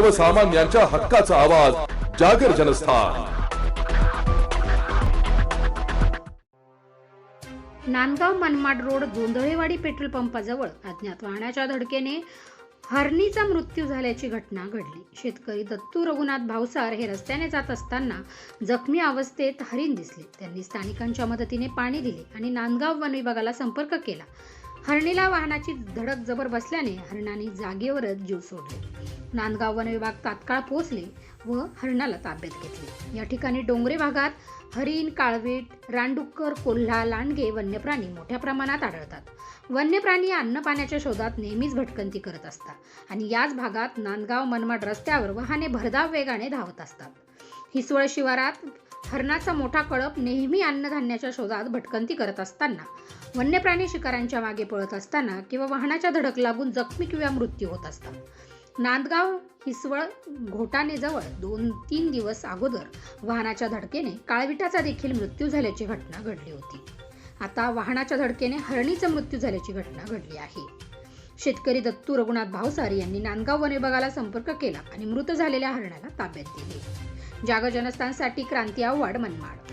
सर्वसामान्यांच्या हक्काचा आवाज जागर जनस्थान. नांदगाव मनमाड रोड गोंधळेवाडी पेट्रोल पंपाजवळ अज्ञात वाहनाच्या धडकेने हरणीचा मृत्यू झाल्याची घटना घडली. शेतकरी दत्तू रघुनाथ भावसार हे रस्त्याने जात असताना जखमी अवस्थेत हरिण दिसले. त्यांनी स्थानिकांच्या मदतीने पाणी दिले आणि नांदगाव वन विभागाला संपर्क केला. हरणीला वाहनाची धडक जबर बसल्याने हरणाने जागेवरच जीव सोडले. नांदगाव वन विभाग तात्काळ पोहोचले व हरणाला ताब्यात घेतले. या ठिकाणी डोंगरे भागात हरिण काळवीट रानडुक्कर कोल्हा लांडगे वन्यप्राणी मोठ्या प्रमाणात आढळतात. वन्यप्राणी अन्न पाण्याच्या शोधात नेहमीच भटकंती करत असतात आणि याच भागात नांदगाव मनमाड रस्त्यावर वाहने भरधाव वेगाने धावत असतात. हिसवळ शिवारात हरणाचा मोठा कळप नेहमी अन्नधान्याच्या शोधात भटकंती करत असताना वन्य प्राणी शिकाऱ्यांच्या मागे पळत असताना किंवा वाहनाच्या धडक लागून जखमी किंवा मृत्यू होत असतात. नांदगाव हिसवळ घोटानेजवळ दोन तीन दिवस अगोदर वाहनाच्या धडकेने काळविटाचा देखील मृत्यू झाल्याची घटना घडली होती. आता वाहनाच्या धडकेने हरणीचा मृत्यू झाल्याची घटना घडली आहे. शेतकरी दत्तू रघुनाथ भावसारी यांनी नांदगाव वन विभागाला संपर्क केला आणि मृत झालेल्या हरणाला ताब्यात दिली. जाग जनस्थानसाठी क्रांती आव्हाड मनमाड